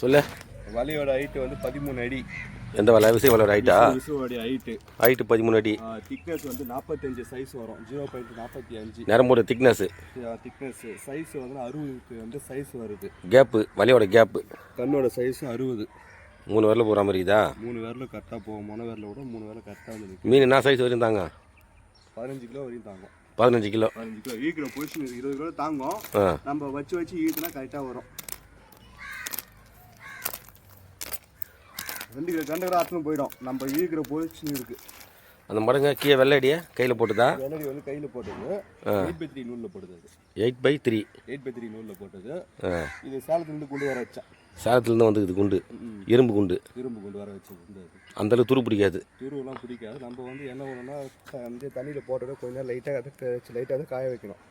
சொல்லு. வலையோட ஹைட்டு வந்து பதிமூணு அடி. எந்த வலை? விசை வலை ஹைட்டா விசுவோடைய ஹைட்டு ஹைட்டு பதிமூணு அடி. திக்னஸ் வந்து நாற்பத்தஞ்சு சைஸ் வரும். ஜீரோ பாயிண்ட் நாற்பத்தி அஞ்சு. நரம்போட திக்னஸ் திக்னஸ் சைஸ் வந்து அறுபதுக்கு வந்து சைஸ் வருது. கேப்பு வலையோட கேப்பு கண்ணோட சைஸும் அறுபது. மூணு வரல போகிற மாதிரி இதா மூணு விரலும் கரெக்டாக போகும். மொன விரல விட மூணு விரல கரெக்டாக வந்து மீன் என்ன சைஸ் வரையும் தாங்க? பதினஞ்சு கிலோ வரையும் தாங்கும். பதினஞ்சு கிலோ. பதினஞ்சு கிலோ. ஈக்கிற பொசிஷன் இருபது கிலோ தாங்கும். நம்ம வச்சு வச்சு ஈக்குனா கரெக்டாக வரும். ரெண்டு கிலோ கண்டு கிலோ போயிடும். நம்ம ஈக்கிற பொசிஷன் இருக்கு. அந்த மடங்க கீழே வெள்ளை அடியை கையில் போட்டுதா? வெள்ளடி வந்து கையில் போட்டது. எயிட் பை த்ரீ நூலில் போட்டது. Eight by three eight by three நூலில் போட்டது. இது சேலத்துலேருந்து கொண்டு வர வச்சேன் சேலத்துலேருந்து வந்து இது குண்டு. இரும்பு குண்டு. இரும்பு கொண்டு வர வந்து அது. அந்தளவு துரு பிடிக்காது. துருவெல்லாம் பிடிக்காது. நம்ம வந்து என்ன பண்ணணும்னா வந்து தண்ணியில் போட்டதை கொஞ்ச நேரம் லைட்டாக அதை லைட்டாக அதை காய வைக்கணும்.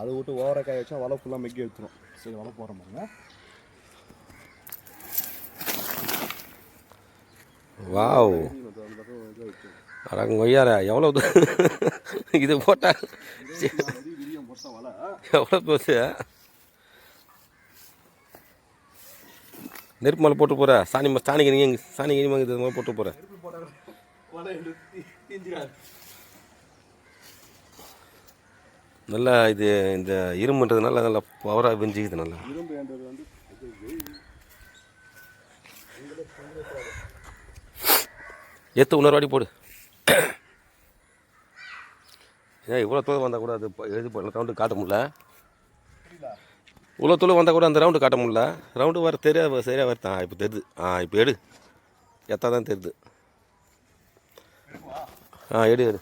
அதை விட்டு ஓவராக காய வச்சா வலை ஃபுல்லாக மெக்கி எடுத்துரும். சரி வலை போகிற மாதிரிங்க வாவ். அடங்க ஒய்யாரா எவ்வளோ இது போட்டா எவ்வளோ பெருசு நெருப்பு மேலே போட்டு போகிற சாணி சாணிக்கு சாணி கிணி சாணி கிணி இது மாதிரி போட்டு போகிற நல்லா இது இந்த இரும்புன்றதுனால நல்லா பவராக வெஞ்சிக்குது நல்லா. வந்து எத்து இன்னொரு வாட்டி போடு. ஏன் இவ்வளோ தூரம் வந்தால் கூட அது எழுதி போடல ரவுண்டு காட்ட முடியல. இவ்வளோ தூரம் வந்தால் கூட அந்த ரவுண்டு காட்ட முடியல. ரவுண்டு வர தெரியாது சரியாக வருது. ஆ இப்போ தெரியுது. ஆ இப்போ எடு. எத்தா தான் தெரியுது. ஆ எடு எடு.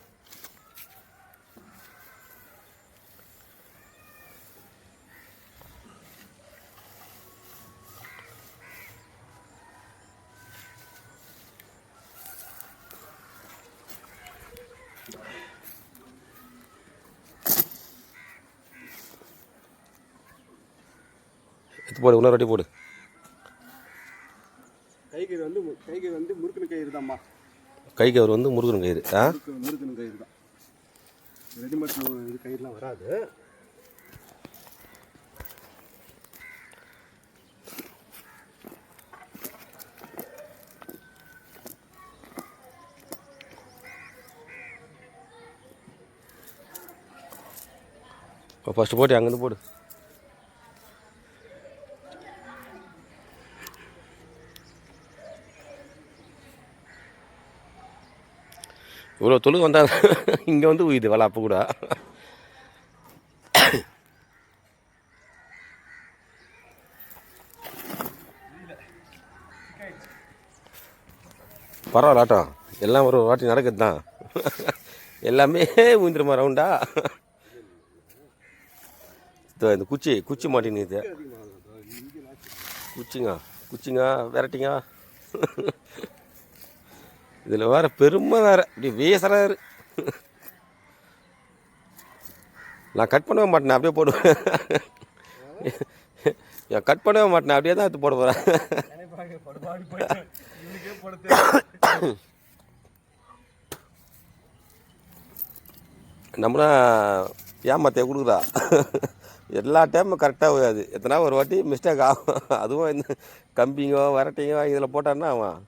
எடுத்து போடு இன்னொரு வாட்டி போடு. கைக்கு வந்து கைக்கு வந்து முறுக்குனு கயிறு தான்மா. கைக்கு அவர் வந்து முருகன் கயிறு. ஆ? முறுக்குனு கயிறு தான். ரெடிமேட் இது கயிறுலாம் வராது. ஃபஸ்ட்டு போட்டு அங்கேருந்து போடு. இவ்வளோ தொழு வந்தால் இங்கே வந்து உயிது வலை அப்போ கூட. பரவாயில்ல ஆட்டம் எல்லாம் ஒரு வாட்டி நடக்குது தான். எல்லாமே உயிந்துருமா ரவுண்டா இந்த குச்சி குச்சி மாட்டின்னு இது. குச்சிங்க குச்சிங்க விரட்டிங்க. இதில் வேற பெருமை வேற. இப்படி வேசறாரு. நான் கட் பண்ணவே மாட்டேன் அப்படியே போடுவேன். நான் கட் பண்ணவே மாட்டேன் அப்படியே தான் எடுத்து போட போகிறேன் நம்மளா ஏமாத்தைய கொடுக்குறா எல்லா டைமும் கரெக்டாக போகாது எத்தனா ஒரு வாட்டி மிஸ்டேக் ஆகும். அதுவும் இந்த கம்பிங்கோ வரட்டிங்கோ இதில் போட்டான்னா அவன்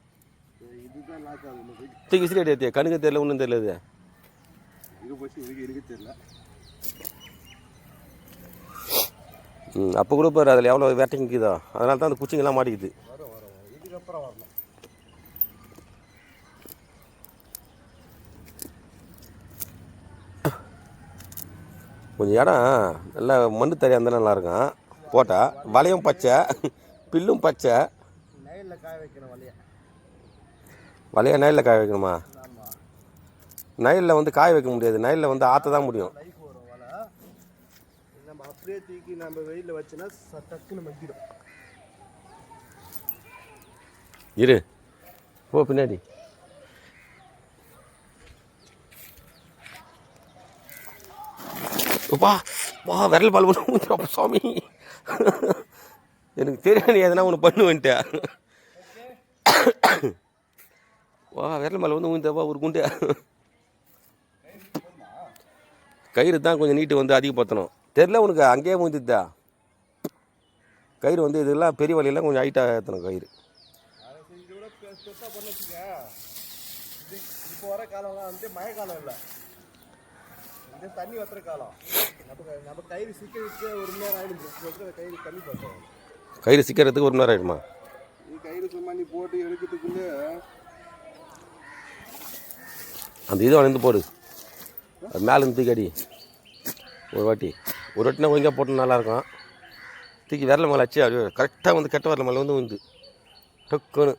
இதுதான் லாக் ஆகும் போய் தூக்கி விசிறி அடியாத்தியா? கண்ணுக்கு தெரியல ஒன்றும் தெரியல இது. ம் அப்போ கூட பாரு அதில் எவ்வளோ வேட்டைங்க இருக்குதோ அதனால தான் அந்த குச்சிங்கெல்லாம் மாட்டிக்குது. கொஞ்சம் இடம் நல்லா மண்ணு தரையாக இருந்தால் நல்லா இருக்கும் போட்டால் வலையும் பச்சை பில்லும் பச்சை. நைலில் காய வைக்கணும் வலையை. வலையை நைலில் காய வைக்கணுமா? நைலில் வந்து காய வைக்க முடியாது. நைலில் வந்து ஆற்ற தான் முடியும். நம்ம அப்படியே தூக்கி நம்ம வெயிலில் வச்சோன்னா டக்குன்னு மக்கிடும். இரு. போ பின்னாடி. வா வா விரல் பால் பண்ண ஊத்துறப்ப சுவாமி எனக்கு தெரியும் நீ எதனா ஒன்று பண்ணுவேன்ட்டு. வா விரல் மேலே வந்து ஊந்தப்பா ஒரு குண்டு. கயிறு தான் கொஞ்சம் நீட்டு வந்து அதிகப்படுத்தணும். தெரில உனக்கு அங்கேயே ஊந்துதா கயிறு வந்து இதெல்லாம் பெரிய வழியெல்லாம் கொஞ்சம் ஹைட்டாக ஏற்றணும் கயிறு பெருசாக பண்ண இப்போ வர காலம்லாம் வந்து மழை காலம் இல்லை வந்து தண்ணி வத்துற காலம் நம்ம நம்ம கயிறு. சிக்க ஒரு மணி நேரம் ஆகிடும் கயிறு கம்மி பண்ணுறோம் கயிறு சிக்கிறதுக்கு ஒரு மணி நேரம் ஆகிடுமா கயிறு சும்மா நீ போட்டு எடுக்கிறதுக்குள்ளே அந்த இது வளர்ந்து போடு. அது மேலே இருந்து தூக்கி அடி. ஒரு வாட்டி. ஒரு வாட்டினா ஒழுங்காக போட்டு நல்லாயிருக்கும் தூக்கி விரல மேலே அச்சு அப்படியே கரெக்டாக வந்து கெட்ட வரல மேலே வந்து வந்து டக்குன்னு.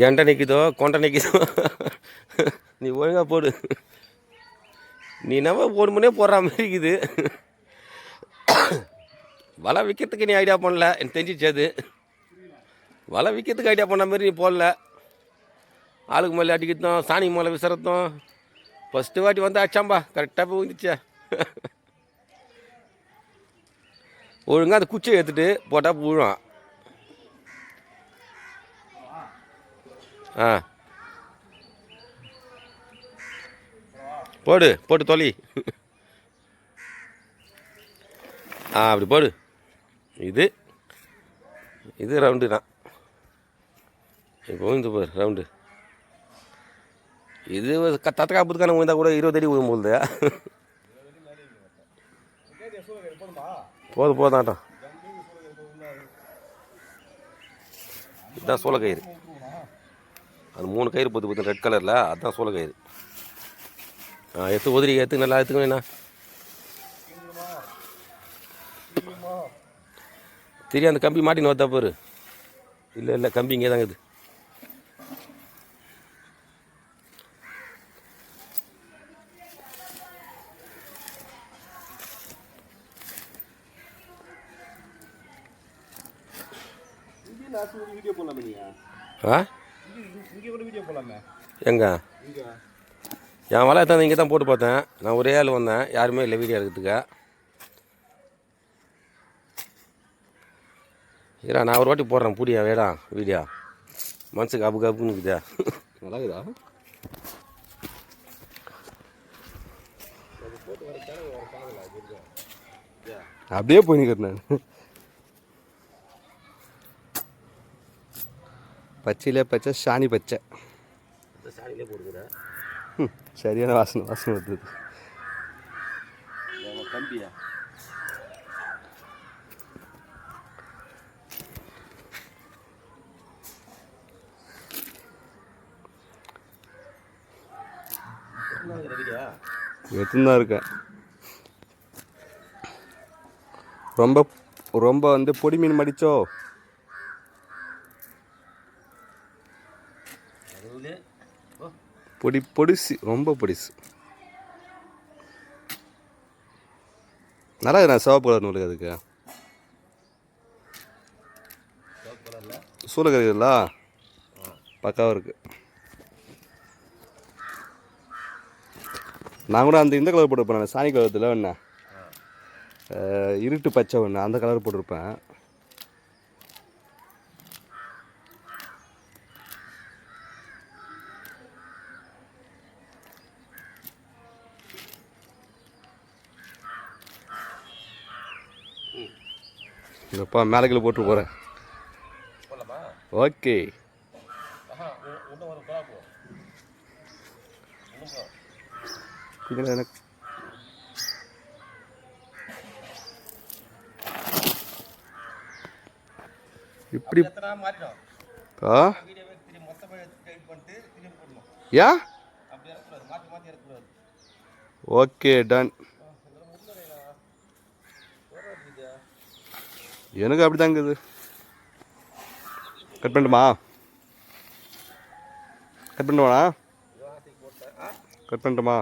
கெண்டை நிற்குதோ கொண்டை நிற்குதோ நீ ஒழுங்காக போடு. நீ நம்ம போடு மணியே போடுற மாதிரி இருக்குது. வலை விற்கிறதுக்கு நீ ஐடியா பண்ணல. எனக்கு தெரிஞ்சிச்சு அது. வலை விற்கிறதுக்கு ஐடியா பண்ண மாதிரி நீ போடல. ஆளுக்கு மேலே அடிக்கிறதும் சாணி மேலே விசுறதும். ஃபஸ்ட்டு வாட்டி வந்து அச்சாம்பா கரெக்டாக போய் வந்துச்சே ஒழுங்காக அந்த குச்சியை எடுத்துகிட்டு போட்டால் பூழும் ஆ. போடு போட்டு தொலி. ஆ அப்படி போடு. இது இது ரவுண்டு தான். இப்போ இந்த பாரு ரவுண்டு இது தத்தக்கா புத்துக்கான விழுந்தா கூட இருபது அடி விழும் போகுது போதும் போதாட்டம் இதுதான் சோளக்கயிறு அது மூணு கயிறு பொத்து பொத்து ரெட் கலரில் அதுதான் சோளக்கயிறு ஆ எடுத்து உதிரி எடுத்து நல்லா எடுத்துக்கணுண்ணா தெரியும் அந்த கம்பி மாட்டின்னு வந்தா பாரு. இல்லை இல்லை கம்பி இங்கே தாங்க இது வீடியோ போடலாமே நீ ஆ? இங்கே இங்கே கூட வீடியோ போடலாமே. எங்க? இங்கே. என் வலை எடுத்தாந்து இங்கே தான் போட்டு பார்த்தேன். நான் ஒரே ஆள் வந்தேன். யாருமே இல்லை வீடியோ எடுக்கிறதுக்கு. இரா நான் ஒரு வாட்டி போடுறேன். பூடியா வேடா வீடியோ. மனசுக்கு அப்பு கப்புன்னு இருக்குதா. நல்லா இருக்குதா அப்படியே போய் நிற்கிறேன் நான். பச்சையிலே பச்சை சாணி பச்சை. சாணிலே போடுக்கிறேன் ம், சரியான வாசனை வாசனை வருது. கம்பியா? எடுத்துன்னு தான் இருக்கேன். ரொம்ப ரொம்ப வந்து பொடி மீன் மடிச்சோ? பொடி பொடிசு ரொம்ப பொடிசு. நல்லா நான் சிவப்பு கலர் நூலுக்கு அதுக்கு. சூளக்கறிகளா பக்காவாக இருக்கு. நான் கூட அந்த இந்த கலர் போட்டிருப்பேன் சாணி கலரத்தில் ஒன்று இருட்டு பச்சை ஒன்று அந்த கலர் போட்டிருப்பேன். இதப்பா மேலே கீழே போட்டு போகிறேன் ஓகே. இதில் எனக்கு. இப்படி ஆ? திரும்பி மொத்தமாக எனக்கு அப்படி தாங்க இது. கட் பண்ணட்டுமா? கட் பண்ணுவானா கட் பண்ணட்டுமா?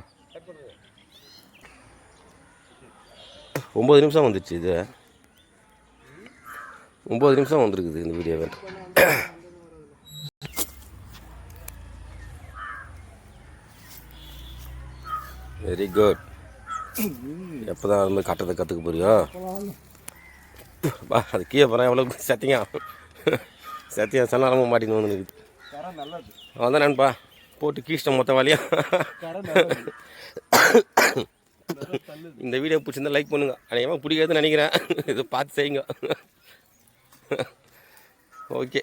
ஒம்பது நிமிஷம் வந்துடுச்சு இது. ஒம்பது நிமிஷம் வந்திருக்குது இந்த வீடியோவே வெரி குட் எப்போ தான் அது மாதிரி கட்டத்தை கற்றுக்க போறியோ? பா அது கீழே போகிறேன் எவ்வளோ சத்தியா சத்தியம் சன்னாலமாக மாட்டின்னு வந்து அவன் தான் நண்பா. போட்டு கீஷ்டம் மொத்த வழியா இந்த வீடியோ பிடிச்சிருந்தா லைக் பண்ணுங்க. அநேகமாக பிடிக்காதுன்னு நினைக்கிறேன். இதை பார்த்து செய்யுங்க. ஓகே